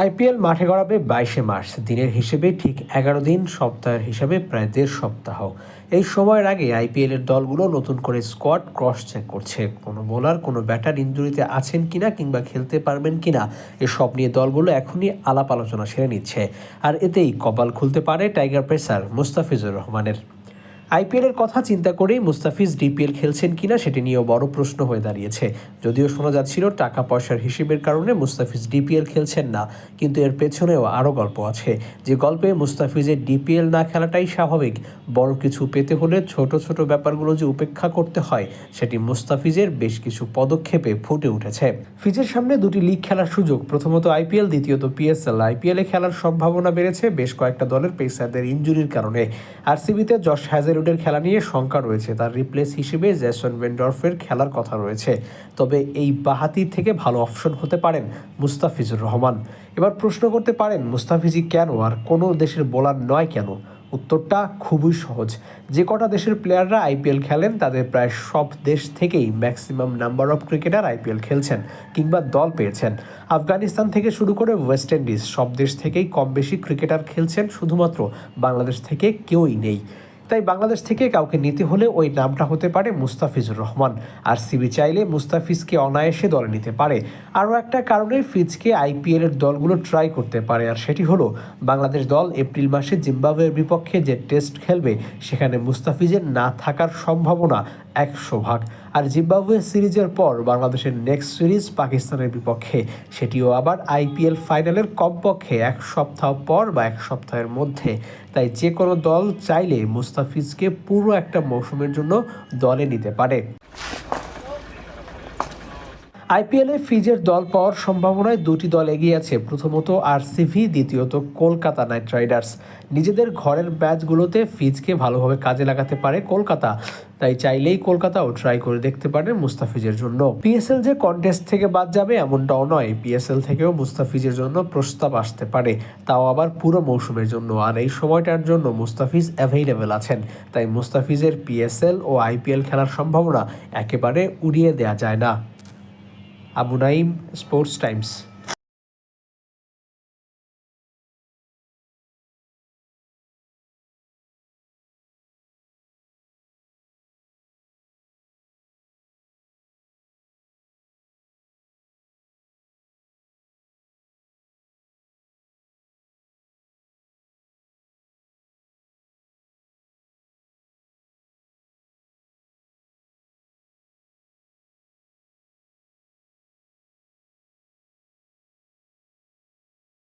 IPL মাঠে গড়াবে বাইশে March. দিনের হিসেবে ঠিক এগারো দিন, সপ্তাহের হিসাবে প্রায় দেড় সপ্তাহ। এই সময়ের আগে আইপিএলের দলগুলো নতুন করে স্কোয়াড ক্রস চেক করছে। কোনো বোলার, কোনো ব্যাটার ইঞ্জুরিতে আছেন কিনা কিংবা খেলতে পারবেন কিনা, এসব নিয়ে দলগুলো এখনই আলাপ আলোচনা সেরে নিচ্ছে। আর এতেই কপাল খুলতে পারে টাইগার পেসার মুস্তাফিজুর রহমানের। আইপিএলের কথা চিন্তা করেই মুস্তাফিজ ডিপিএল খেলছেন কিনা সেটি নিয়েও বড় প্রশ্ন হয়ে দাঁড়িয়েছে। যদিও শোনা যাচ্ছিল টাকা পয়সার হিসেবের কারণে মুস্তাফিজ ডিপিএল খেলছেন না, কিন্তু এর পেছনেও আরও গল্প আছে। যে গল্পে মুস্তাফিজের ডিপিএল না খেলাটাই স্বাভাবিক, বড় কিছু পেতে হলে ছোট ছোট ব্যাপারগুলো যে উপেক্ষা করতে হয়, সেটি মুস্তাফিজের বেশ কিছু পদক্ষেপে ফুটে উঠেছে। ফিজের সামনে দুটি লিগ খেলার সুযোগ, প্রথমত আইপিএল, দ্বিতীয়ত পিএসএল। আইপিএলে খেলার সম্ভাবনা বেড়েছে বেশ কয়েকটা দলের পেসারদের ইঞ্জুরির কারণে। আর আরসিবিতে জশ হ্যাজেলউডের খেলা নিয়ে শঙ্কা রয়েছে। তার রিপ্লেস হিসেবে জেসন ভেন্ডরফের খেলার কথা রয়েছে। তবে এই বাহাতি থেকে ভালো অপশন হতে পারেন মুস্তাফিজুর রহমান। এবার প্রশ্ন করতে পারেন মুস্তাফিজি কেন আর কোনো দেশের বোলার নয় কেন? উত্তরটা খুবই সহজ। যে কটা দেশের প্লেয়াররা আইপিএল খেলেন, তাদের প্রায় সব দেশ থেকেই maximum number of cricketer IPL খেলছেন কিংবা দল পেয়েছেন। আফগানিস্তান থেকে শুরু করে ওয়েস্ট ইন্ডিজ সব দেশ থেকেই কম বেশি ক্রিকেটার খেলছেন শুধুমাত্র বাংলাদেশ থেকে কেউই নেই। তাই বাংলাদেশ থেকে কাউকে নিতে হলে ওই নামটা হতে পারে মুস্তাফিজুর রহমান। আর সিবি চাইলে মুস্তাফিজকে অনায়াসে দলে নিতে পারে। আরও একটা কারণে ফিজকে আইপিএল এর দলগুলো ট্রাই করতে পারে, আর সেটি হলো, বাংলাদেশ দল এপ্রিল মাসে জিম্বাবুয়ের বিপক্ষে যে টেস্ট খেলবে, সেখানে মুস্তাফিজের না থাকার সম্ভাবনা একশো ভাগ। আর জিম্বাবুয়ে সিরিজের পর বাংলাদেশের নেক্সট সিরিজ পাকিস্তানের বিপক্ষে, সেটিও আবার আইপিএল ফাইনালের কমপক্ষে এক সপ্তাহ পর বা এক সপ্তাহের মধ্যে। তাই যে কোনো দল চাইলে মুস্তাফিজকে পুরো একটা মৌসুমের জন্য দলে নিতে পারে। আইপিএলে ফিজের দল পাওয়ার সম্ভাবনায় দুটি দল এগিয়ে আছে। প্রথমত আরসিভি দ্বিতীয়ত কলকাতা নাইট রাইডার্স। নিজেদের ঘরের ম্যাচগুলোতে ফিজকে ভালোভাবে কাজে লাগাতে পারে কলকাতা। তাই চাইলেই কলকাতাও ট্রাই করে দেখতে পারে মুস্তাফিজের জন্য। পিএসএল যে কন্টেস্ট থেকে বাদ যাবে এমনটাও নয়। পিএসএল থেকেও মুস্তাফিজের জন্য প্রস্তাব আসতে পারে। তাও আবার পুরো মৌসুমের জন্য। আর এই সময়টার জন্য মুস্তাফিজ অ্যাভেইলেবল আছেন। তাই মুস্তাফিজের পিএসএল ও আইপিএল খেলার সম্ভাবনা একেবারে উড়িয়ে দেওয়া যায় না। Abu Naim Sports Times.